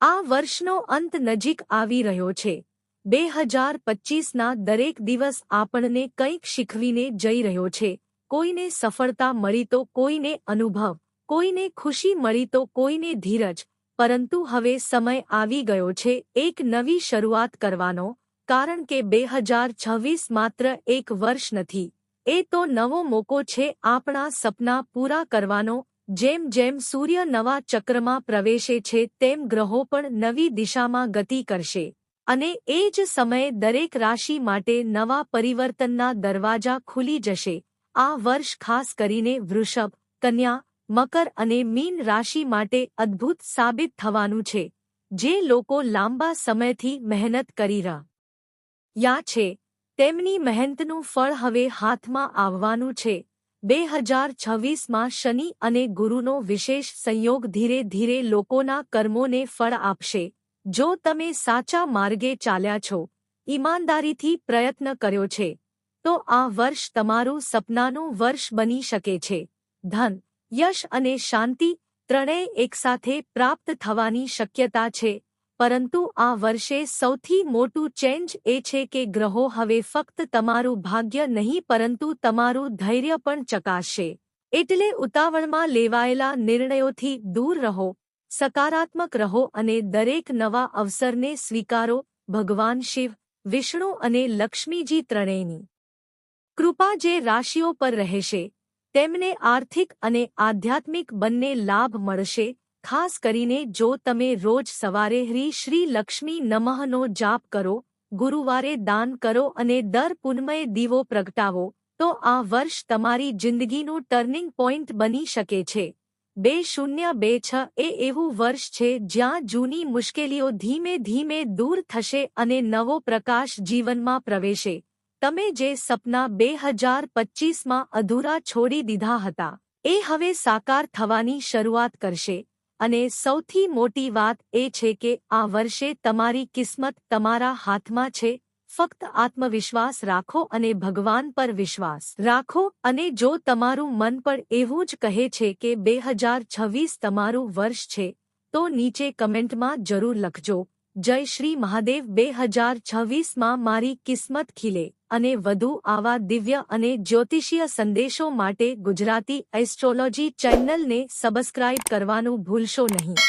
આ વર્ષનો અંત નજીક આવી રહ્યો છે. બે હજાર પચીસના દરેક દિવસ આપણને કંઈક શીખવીને જઈ રહ્યો છે. કોઈને સફળતા મળી તો કોઈને અનુભવ, કોઈને ખુશી મળી તો કોઈને ધીરજ. પરંતુ હવે સમય આવી ગયો છે એક નવી શરૂઆત કરવાનો, કારણ કે બે હજાર છવ્વીસ માત્ર એક વર્ષ નથી. એ તો નવો મોકો છે આપણા સપના પૂરા કરવાનો જેમ જેમ સૂર્ય નવા ચક્રમાં પ્રવેશે છે, તેમ ગ્રહો પણ નવી દિશામાં ગતિ કરશે. અને એ જ સમયે દરેક રાશિ માટે નવા પરિવર્તનના દરવાજા ખુલી જશે. આ વર્ષ ખાસ કરીને વૃષભ, કન્યા, મકર અને મીન રાશિ માટે અદ્ભુત સાબિત થવાનું છે. જે લોકો લાંબા સમયથી મહેનત કરી રહ્યા છે. તેમની મહેનતનું ફળ હવે હાથમાં આવવાનું છે. બે હજાર છવ્વીસમાં શનિ અને ગુરુનો વિશેષ સંયોગ ધીરે ધીરે લોકોના કર્મોને ફળ આપશે. જો તમે સાચા માર્ગે ચાલ્યા છો, ઈમાનદારીથી પ્રયત્ન કર્યો છે, તો આ વર્ષ તમારું સપનાનું વર્ષ બની શકે છે. ધન, યશ અને શાંતિ ત્રણેય એકસાથે પ્રાપ્ત થવાની શક્યતા છે. પરંતુ આ વર્ષે સૌથી મોટું ચેન્જ એ છે કે ગ્રહો હવે ફક્ત તમારું ભાગ્ય નહીં, પરંતુ તમારું ધૈર્ય પણ ચકાશે એટલે ઉતાવળમાં લેવાયેલા નિર્ણયોથી દૂર રહો, સકારાત્મક રહો અને દરેક નવા અવસરને સ્વીકારો, ભગવાન શિવ, વિષ્ણુ અને લક્ષ્મીજી ત્રણેયની. કૃપા જે રાશિઓ પર રહેશે, તેમને આર્થિક અને આધ્યાત્મિક બંને લાભ મળશે ખાસ કરીને જો તમે રોજ સવારે હ્રી શ્રી લક્ષ્મી નમઃનો જાપ કરો, ગુરુવારે દાન કરો અને દર પુનમય દીવો પ્રગટાવો, તો આ વર્ષ તમારી જિંદગીનું ટર્નિંગ પોઈન્ટ બની શકે છે. બે શૂન્ય બે છ એ એવું વર્ષ છે જ્યાં જૂની મુશ્કેલીઓ ધીમે ધીમે દૂર થશે અને નવો પ્રકાશ જીવનમાં પ્રવેશે. તમે જે સપના બે હજાર પચ્ચીસમાં અધૂરા છોડી દીધા હતા, એ હવે સાકાર થવાની શરૂઆત કરશે. અને સૌથી મોટી વાત એ છે કે આ વર્ષે તમારી કિસ્મત તમારા હાથમાં છે, ફક્ત આત્મવિશ્વાસ રાખો અને ભગવાન પર વિશ્વાસ રાખો અને જો તમારું મન પણ એવું જ કહે છે કે બે હજાર છવ્વીસ તમારું વર્ષ છે, તો નીચે કમેન્ટમાં જરૂર લખજો. જય શ્રી મહાદેવ બે હજાર છવ્વીસમાં મારી કિસ્મત ખીલે અને વધુ આવા દિવ્ય અને જ્યોતિષીય સંદેશો માટે ગુજરાતી એસ્ટ્રોલોજી ચેનલને સબસ્ક્રાઇબ કરવાનું ભૂલશો નહીં.